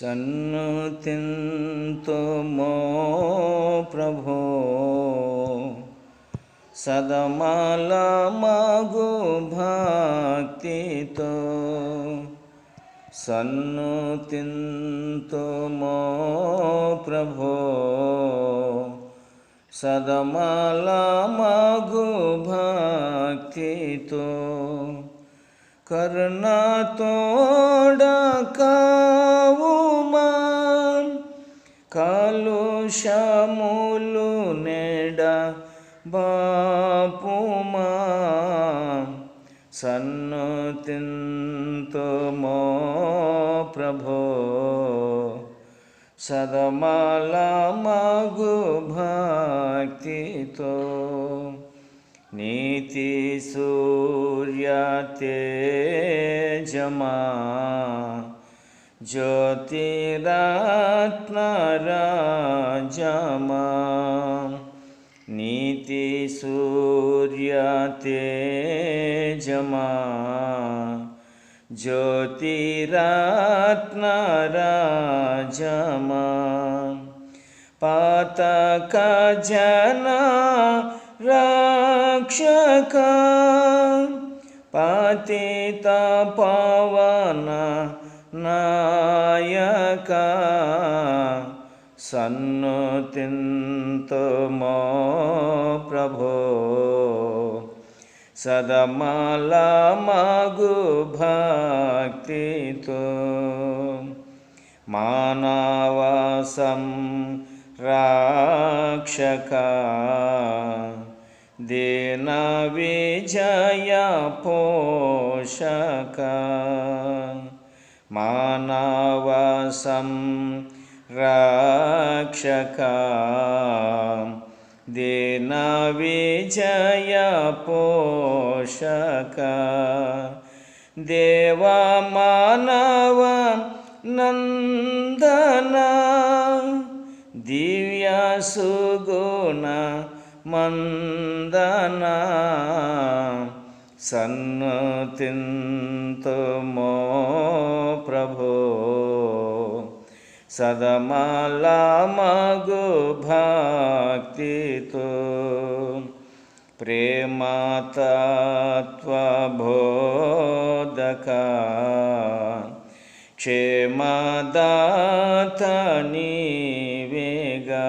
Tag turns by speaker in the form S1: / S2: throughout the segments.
S1: सन्नुतिन्तुमो प्रभो। सदमलमगु भक्तितो। सन्नुतिन्तुमो प्रभो। भक्ति तो करना तोड़ कावू কালো শ্যামল নেডা বাপুমা সন্নতম প্রভ। সদমালা মগু ভক্তি তো নীতি সূর্যতে জমা। ज्योतिरात्मराजमा। नीतिसूर्यतेजमा। ज्योतिरात्मराजमा। पातकजना रक्षका। ज्योतिरात्नरा जमामा పాతక జన రక్షక పతిత పవన నాయక సన్నుతింతు మో ప్రభో సదమాల మగు భక్తితో మానవసం రాక్షక దీన मानावासं रक्षका देनाविजय देवमानव नन्दन। दिव्य मन्दना దేవ మో ప్రభో సదమలామగు భక్తితో ప్రేమతత్వబోధక క్షేమదాత నీవేగా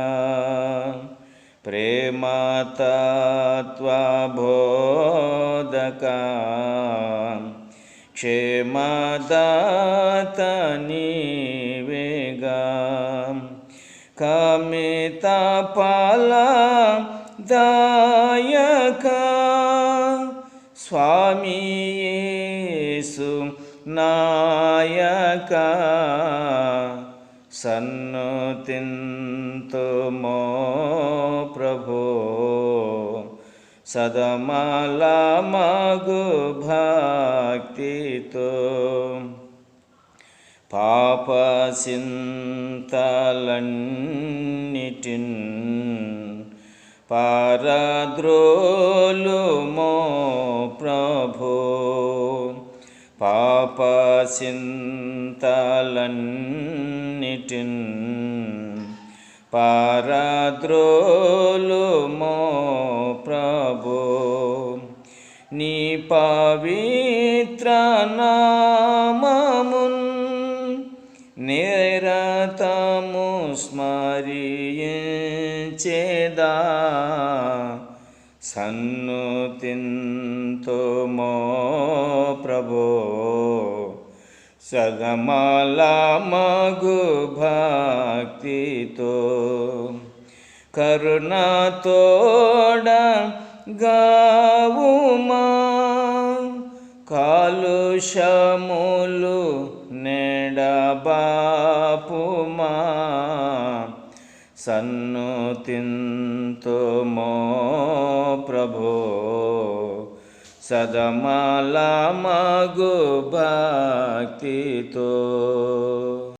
S1: ప్రే माता त्वाबोधका क्षेमदातनिवेगा कमितापाला दायका। स्वामी येसु సన్నుతింతు మో ప్రభో. సదమాల మగు భక్తితో పాప సింతలన్నిటిన్ పారద్రోలు మో ప్రభో. పాప సింతలన్నిటిన్ పరద్రోలు మో ప్రభో నీ పవిత్ర నామమున్ నిరతము స్మరించేదా? సన్నుతింతు మో ప్రభో సగమాలా మగు భక్తితో కరుణతోడ గావుమా. కాలుషములు నెడబాపుమా సన్నుతింతు మో সদমালা মগো ভক্তি তো